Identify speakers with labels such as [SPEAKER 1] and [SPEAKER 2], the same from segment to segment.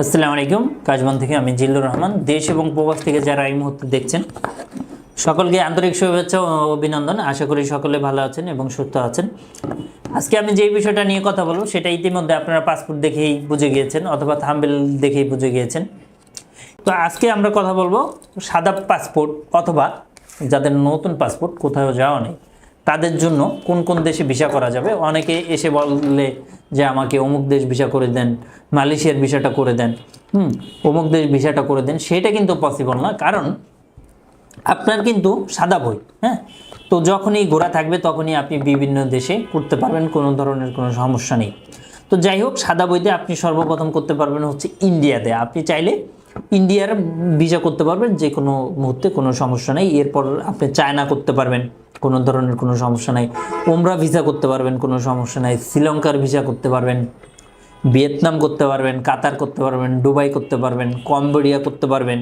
[SPEAKER 1] আসসালামু আলাইকুম। কাজবান থেকে আমি জিল্লুর রহমান। দেশ এবং প্রবাস থেকে যারা এই মুহূর্তে দেখছেন, সকলকে আন্তরিক শুভেচ্ছা ও অভিনন্দন। আশা করি সকলে ভালো আছেন এবং সুস্থ আছেন। আজকে আমি যেই বিষয়টা নিয়ে কথা বলব, সেটা ইতিমধ্যে আপনারা পাসপোর্ট দেখেই বুঝে গিয়েছেন অথবা থাম্বেল দেখেই বুঝে গিয়েছেন। তো আজকে আমরা কথা বলব সাদা পাসপোর্ট অথবা যাদের নতুন পাসপোর্ট কোথাও যাওয়া নেই। তাদের জন্য কোন কোন দেশে ভিসা করা যাবে? অনেকে এসে বললে যে আমাকে অমুক দেশ ভিসা করে দেন, মালয়েশিয়ার ভিসাটা করে দেন। হুম, অমুক দেশ ভিসাটা করে দেন, সেটা কিন্তু পসিবল না। কারণ আপনার কিন্তু সাদা বই হ্যাঁ? তো যখনই ঘোরা থাকবে, তখনই আপনি বিভিন্ন দেশে করতে পারবেন, কোনো ধরনের কোনো সমস্যা নেই। তো যাই হোক, সাদা বইতে আপনি সর্বপ্রথম করতে পারবেন হচ্ছে ইন্ডিয়াতে আপনি চাইলে ইন্ডিয়ার ভিসা করতে পারবেন যে কোনো মুহূর্তে কোনো সমস্যা নেই এরপর আপনি চায়না করতে পারবেন কোনো ধরনের কোনো সমস্যা নাই ওমরা ভিসা করতে পারবেন কোনো সমস্যা নাই শ্রীলঙ্কার ভিসা করতে পারবেন ভিয়েতনাম করতে পারবেন কাতার করতে পারবেন দুবাই করতে পারবেন কম্বোডিয়া করতে পারবেন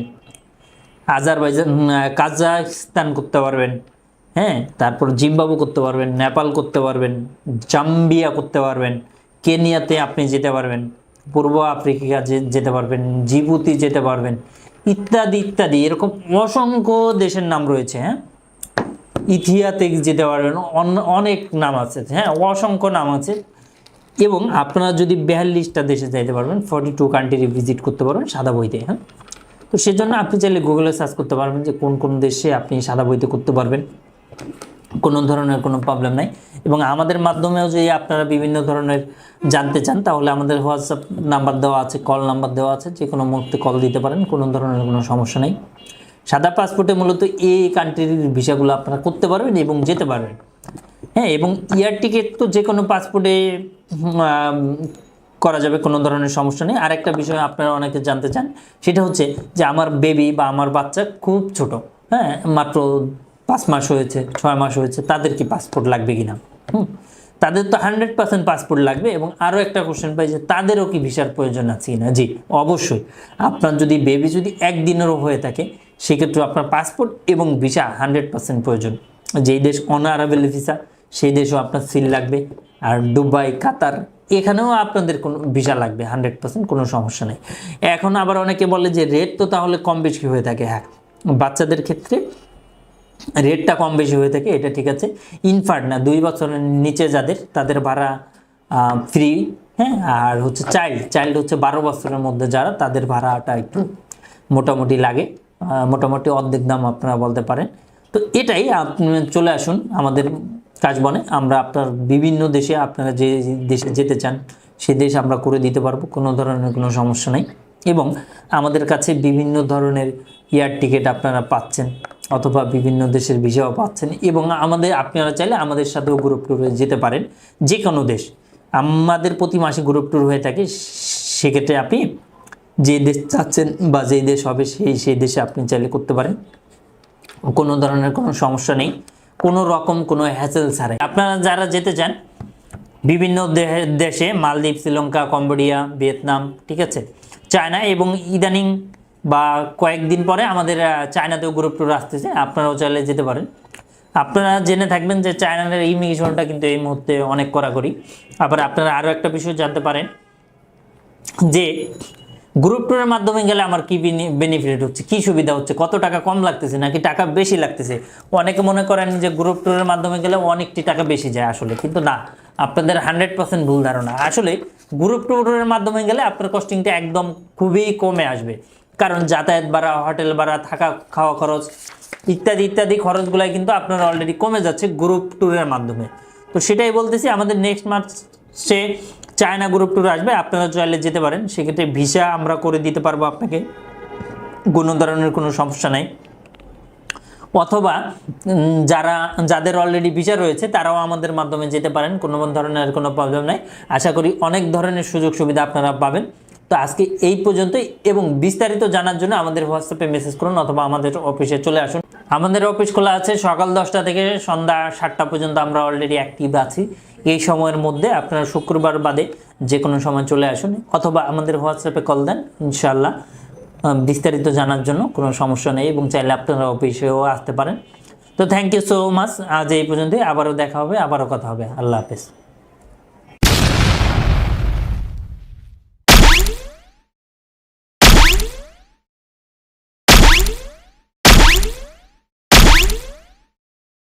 [SPEAKER 1] আজারবাইজান উম, কাজাখস্তান করতে পারবেন হ্যাঁ তারপর জিম্বাবু করতে পারবেন নেপাল করতে পারবেন জাম্বিয়া করতে পারবেন কেনিয়াতে আপনি যেতে পারবেন পূর্ব আফ্রিকা যেতে পারবেন, জিবুতি যেতে পারবেন, ইত্যাদি ইত্যাদি। এরকম অসংখ্য দেশের নাম রয়েছে হ্যাঁ? ইথিয়াতে যেতে পারবেন, অন- অনেক নাম আছে হ্যাঁ? অসংখ্য নাম আছে। এবং আপনারা যদি বিয়াল্লিশটা দেশে যাইতে পারবেন ফর্টি টু কান্ট্রি ভিজিট করতে পারবেন সাদা বইতে হ্যাঁ? তো সেজন্য আপনি চাইলে গুগলে সার্চ করতে পারবেন যে কোন কোন দেশে আপনি সাদা বইতে করতে পারবেন। কোনো ধরনের কোনো প্রবলেম নাই। এবং আমাদের মাধ্যমেও যদি আপনারা বিভিন্ন ধরনের জানতে চান, তাহলে আমাদের হোয়াটসঅ্যাপ নাম্বার দেওয়া আছে কল নাম্বার দেওয়া আছে, যে কোনো মুহূর্তে কল দিতে পারেন, কোনো ধরনের কোনো সমস্যা নেই। সাদা পাসপোর্টে মূলত এই কান্ট্রির ভিসাগুলো আপনারা করতে পারবেন এবং যেতে পারবেন। হ্যাঁ এবং ইয়ার টিকিট তো যে কোনো পাসপোর্টে করা যাবে, কোনো ধরনের সমস্যা নেই। আরেকটা বিষয় আপনারা অনেকে জানতে চান, সেটা হচ্ছে যে আমার বেবি বা আমার বাচ্চা খুব ছোট। হ্যাঁ মাত্র পাঁচ মাস হয়েছে, ছয় মাস হয়েছে, তাদের কি পাসপোর্ট লাগবে কিনা? হুম, তাদের তো হান্ড্রেড পার্সেন্ট পাসপোর্ট লাগবে এবং আরও একটা কোশ্চেন পাই যে তাদেরও কি ভিসার প্রয়োজন আছে কিনা? জি, অবশ্যই। আপনার যদি বেবি যদি একদিনেরও হয়ে থাকে, সেক্ষেত্রে আপনার পাসপোর্ট এবং ভিসা হান্ড্রেড পার্সেন্ট প্রয়োজন। যেই দেশ অনারাবেল ভিসা সেই দেশেও আপনার সিল লাগবে। আর দুবাই, কাতার, এখানেও আপনাদের কোনো ভিসা লাগবে হান্ড্রেড পার্সেন্ট কোনো সমস্যা নেই। এখন আবার অনেকে বলে যে রেট তো তাহলে কম বেশি হয়ে থাকে। হ্যাঁ বাচ্চাদের ক্ষেত্রে রেটটা কম বেশি হয়ে থাকে, এটা ঠিক আছে। ইনফার্ট না, দুই বছরের নিচে যাদের, তাদের ভাড়া ফ্রি হ্যাঁ? আর হচ্ছে চাইল্ড চাইল্ড হচ্ছে বারো বছরের মধ্যে যারা, তাদের ভাড়াটা একটু মোটামুটি লাগে। মোটামুটি অর্ধেক দাম আপনারা বলতে পারেন। তো এটাই আপনি চলে আসুন আমাদের কাজ বনে। আমরা আপনার বিভিন্ন দেশে আপনারা যে দেশে যেতে চান সেই দেশ আমরা করে দিতে পারব, কোনো ধরনের কোনো সমস্যা নেই। এবং আমাদের কাছে বিভিন্ন ধরনের এয়ার টিকিট আপনারা পাচ্ছেন অথবা বিভিন্ন দেশের ভিসাও পাচ্ছেন এবং আমাদের, আপনারা চাইলে আমাদের সাথেও গ্রুপ ট্যুরে যেতে পারেন যে কোনো দেশ। আমাদের প্রতি মাসে গ্রুপ ট্যুর হয়ে থাকে, সেক্ষেত্রে আপনি যে দেশ চাচ্ছেন বা যে দেশ হবে সেই সেই দেশে আপনি চাইলে করতে পারেন। কোনো ধরনের কোনো সমস্যা নেই, কোনো রকম কোনো হ্যাসেল ছাড়াই। আপনারা যারা যেতে চান বিভিন্ন দেশে মালদ্বীপ, শ্রীলঙ্কা, কম্বোডিয়া, ভিয়েতনাম, ঠিক আছে? চায়না এবং ইদানিং বা কয়েকদিন পরে আমাদের চায়নাতেও গ্রুপ ট্যুর আসতেছে, আপনারাও চাইলে যেতে পারেন। আপনারা জেনে থাকবেন যে চায়নার ইমিগ্রেশনটা কিন্তু এই মুহূর্তে অনেক কড়াকড়ি। আবার আপনারা আরও একটা বিষয় জানতে পারেন যে গ্রুপ টুরের মাধ্যমে গেলে আমার কি বেনিফিট হচ্ছে? কী সুবিধা হচ্ছে? কত টাকা কম লাগতেছে নাকি টাকা বেশি লাগতেছে? অনেকে মনে করেন যে গ্রুপ টুরের মাধ্যমে গেলে অনেকটি টাকা বেশি যায় আসলে, কিন্তু না, আপনাদের হান্ড্রেড পার্সেন্ট ভুল ধারণা। আসলে গ্রুপ টুরের মাধ্যমে গেলে আপনার কস্টিংটা একদম খুবই কমে আসবে। কারণ যাতায়াত ভাড়া হোটেল ভাড়া, থাকা, খাওয়া খরচ ইত্যাদি ইত্যাদি খরচগুলাই কিন্তু আপনার অলরেডি কমে যাচ্ছে গ্রুপ ট্যুরের মাধ্যমে। তো সেটাই বলতেছি, আমাদের নেক্সট মার্চে চায়না গ্রুপ ট্যুর আসবে, আপনারা চাইলে যেতে পারেন। সেক্ষেত্রে ভিসা আমরা করে দিতে পারব আপনাকে। কোনো ধরনের কোনো সমস্যা নাই। অথবা যারা, যাদের অলরেডি ভিসা রয়েছে, তারাও আমাদের মাধ্যমে যেতে পারেন। কোনো ধরনের কোনো প্রবলেম নাই। আশা করি অনেক ধরনের সুযোগ সুবিধা আপনারা পাবেন। তো আজকে এই পর্যন্তই এবং বিস্তারিত জানার জন্য আমাদের হোয়াটসঅ্যাপে মেসেজ করুন অথবা আমাদের অফিসে চলে আসুন। আমাদের অফিস খোলা আছে সকাল দশটা থেকে সন্ধ্যা সাতটা পর্যন্ত আমরা অলরেডি অ্যাক্টিভ আছি। এই সময়ের মধ্যে আপনারা শুক্রবার বাদে যে কোনো সময় চলে আসুন অথবা আমাদের হোয়াটসঅ্যাপে কল দেন ইনশাল্লাহ বিস্তারিত জানার জন্য কোনো সমস্যা নেই এবং চাইলে আপনারা অফিসেও আসতে পারেন। তো থ্যাংক ইউ সো মাচ আজ এই পর্যন্তই। আবারও দেখা হবে, আবারও কথা হবে। আল্লাহ হাফেজ।